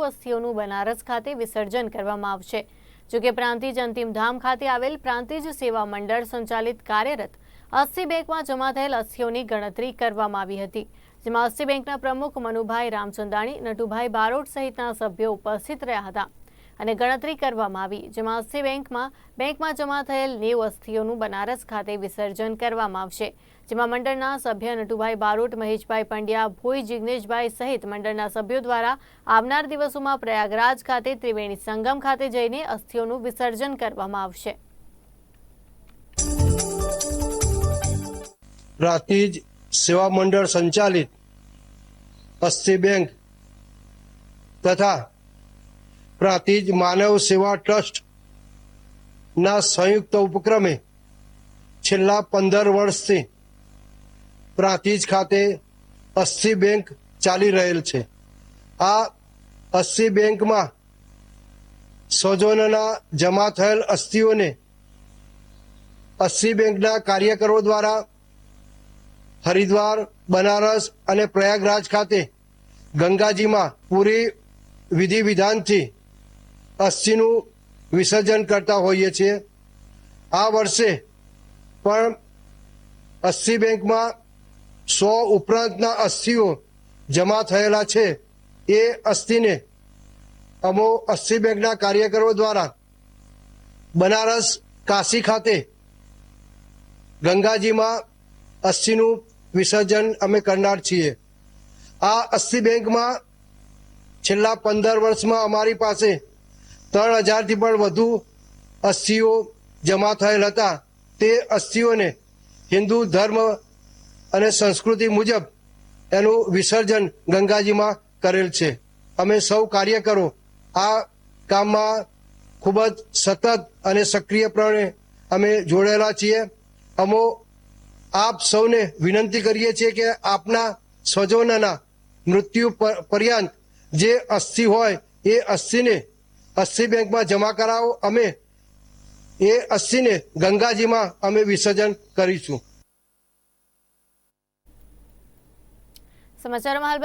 માનવ અસ્થિઓનું બનારસ ખાતે વિસર્જન કરવામાં આવશે. જોકે પ્રાંતિજ અંતિમ ધામ ખાતે આવેલ પ્રાંતિજ સેવા મંડળ સંચાલિત કાર્યરત અસ્થિ બેંકમાં જમા થયેલ અસ્થિઓની ગણતરી કરવામાં આવી હતી. જેમાં અસ્થિ બેંકના પ્રમુખ મનુભાઈ રામચંદાણી, નટુભાઈ બારોટ સહિતના સભ્યો ઉપસ્થિત રહ્યા હતા. અને ગણતરી કરવામાં આવી, જેમાં અસ્થિ બેંકમાં બેંકમાં જમા થયેલ નેવ અસ્થિઓનું બનારસ ખાતે વિસર્જન કરવામાં આવશે, જેમાં મંડળના સભ્ય નટુભાઈ બારોટ, મહેશભાઈ પંડ્યા, ભોઈ જિગ્નેશભાઈ સહિત મંડળના સભ્યો દ્વારા આવનાર દિવસોમાં પ્રયાગરાજ ખાતે ત્રિવેણી સંગમ ખાતે જઈને અસ્થિઓનું વિસર્જન કરવામાં આવશે. પ્રાંતિજ સેવા મંડળ સંચાલિત અસ્થિ બેંક તથા પ્રાંતિજ માનવ સેવા ટ્રસ્ટ ના સંયુક્ત ઉપક્રમે છેલ્લા પંદર વર્ષથી પ્રાતિજ ખાતે અસ્સી બેંક ચાલી રહેલ છે. આ અસ્સી બેંકમાં સ્વજનોના જમા થયેલ અસ્થિઓને અસ્સી બેંકના કાર્યકરો દ્વારા હરિદ્વાર, બનારસ અને પ્રયાગરાજ ખાતે ગંગાજીમાં પૂરી વિધિ વિધાનથી અસ્થિનું વિસર્જન કરતા હોઈએ છીએ. આ વર્ષે પણ અસ્થિ બેંકમાં સો ઉપરાંતના અસ્થિઓ જમા થયેલા છે. એ અસ્થિને અમો અસ્થિ બેંકના કાર્યકરો દ્વારા બનારસ કાશી ખાતે ગંગાજીમાં અસ્થિનું વિસર્જન અમે કરનાર છીએ. આ અસ્થિ બેંકમાં છેલ્લા પંદર વર્ષમાં અમારી પાસે ત્રણ હજારથી પણ વધુ અસ્થિઓ જમા થયેલ હતા. તે અસ્થિઓને હિન્દુ ધર્મ અને સંસ્કૃતિ મુજબ એનું વિસર્જન ગંગાજીમાં કરેલ છે. અમે સૌ કાર્યકરો આ કામમાં ખૂબ જ સતત અને સક્રિયપણે અમે જોડેલા છીએ. અમો આપ સૌને વિનંતી કરીએ છીએ કે આપના સ્વજનોના મૃત્યુ પર- પર્યંત જે અસ્થિ હોય એ અસ્થિને અસ્થિ બેંકમાં જમા કરાવો અમે એ અસ્થિને ગંગાજીમાં અમે વિસર્જન કરીશું. સમાચારોમાં